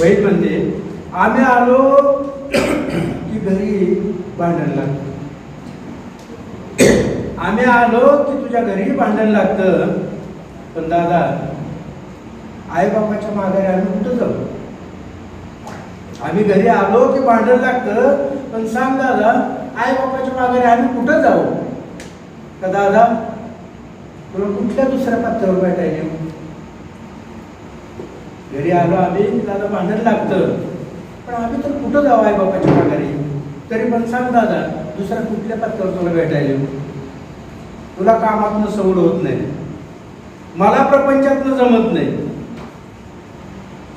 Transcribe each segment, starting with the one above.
वैद म्हणते आम्ही आलो की घरी भांडण लागतं. आम्ही आलो की तुझ्या घरी भांडण लागतं. पण दादा आई बापाच्या माघारी आम्ही कुठं जाऊ? आम्ही घरी आलो की भांडण लागतं पण सांग दादा आई बापाच्या माघारी आम्ही कुठं जाऊ? का दादा तुला कुठल्या दुसऱ्या पात्रावर भेटायला घरी आलो आम्ही दादा भांडण लागतं. पण आम्ही तर कुठं जाऊ आहे बापाच्या माघारी? तरी पण सांग दादा दुसऱ्या कुठल्या पत्त्यावर तुला भेटायला येऊ? तुला कामातनं सवड होत नाही. मला प्रपंचातनं जमत नाही.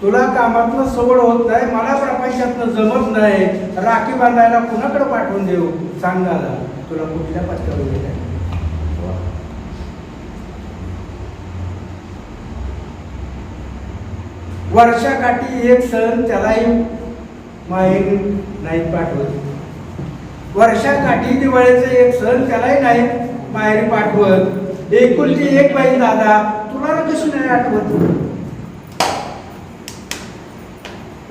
तुला कामातनं सवड होत नाही मला प्रपंचातनं जमत नाही. राखी बांधायला कुणाकडे पाठवून देऊ? सांग दादा तुला कुठल्या पत्त्यावर भेटायला वर्षाकाठी एक सण त्यालाही माहेर नाही पाठवत. वर्षाकाठी दिवाळीचं एक सण त्यालाही नाही माहेर पाठवत. एकुलती एक बाई दादा तुला कशी नाही आठवत?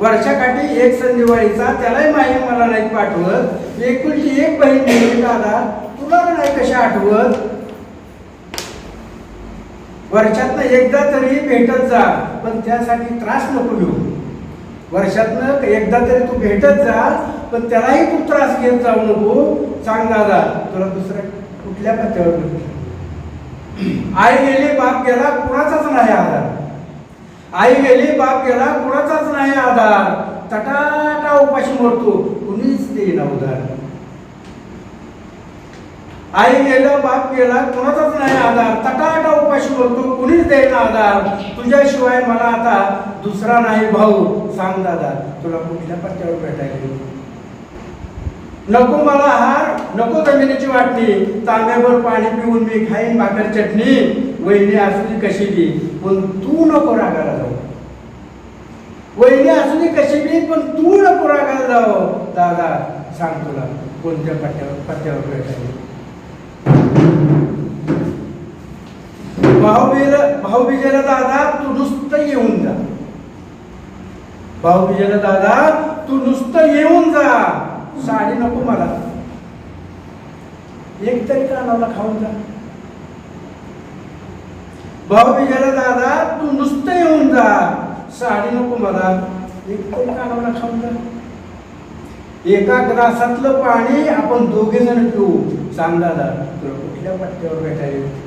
वर्षाकाठी एक सण दिवाळीचा त्यालाही माहीर मला नाही पाठवत. एकुलती एक बहीण दादा तुला नाही कशी आठवत? वर्षातनं एकदा तरी भेटत जा पण त्यासाठी त्रास नको घेऊ. वर्षातनं एकदा तरी तू भेटत जा पण त्यालाही तू त्रास घेत जाऊ नको. चांगला तुला दुसऱ्या कुठल्या पत्त्यावर आई गेली बाप गेला कुणाचाच नाही आधार. आई गेली बाप गेला कुणाचाच नाही आधार. तटाटा उपाशी मरतो कुणीच देईना उधार. आई गेलं बाप गेला कुणाचाच नाही आधार. तटा उपाशी तू कुणीच देईना आधार तुझ्याशिवाय मला आता दुसरा नाही भाऊ. सांग दादा तुला कुठल्या पत्त्यावर भेटायला नको मला हार नको जमिनीची वाटणी. तांब्यावर पाणी पिऊन मी खाईन भाकर चटणी. वहिनी असली कशी बी पण तू नको रागाला जाऊ. वहिनी असली कशी बी पण तू नको रागाला जाऊ. दादा सांग तुला कोणत्या पट्ट्यावर पट्ट्यावर भेटायला भाऊबीज भाऊबीजेला दादा तू नुसतं येऊन जा. भाऊबीजेला दादा तू नुसतं येऊन जा. साडी नको मला. एक तरी कानाला खाऊन जा. भाऊबीजेला दादा तू नुसतं येऊन जा. साडी नको मला. एक तरी कानाला खाऊन जा. एका ग्लासातलं पाणी आपण दोघे जण पिऊ. सांग दादा तुला कुठल्या पट्ट्यावर भेटायला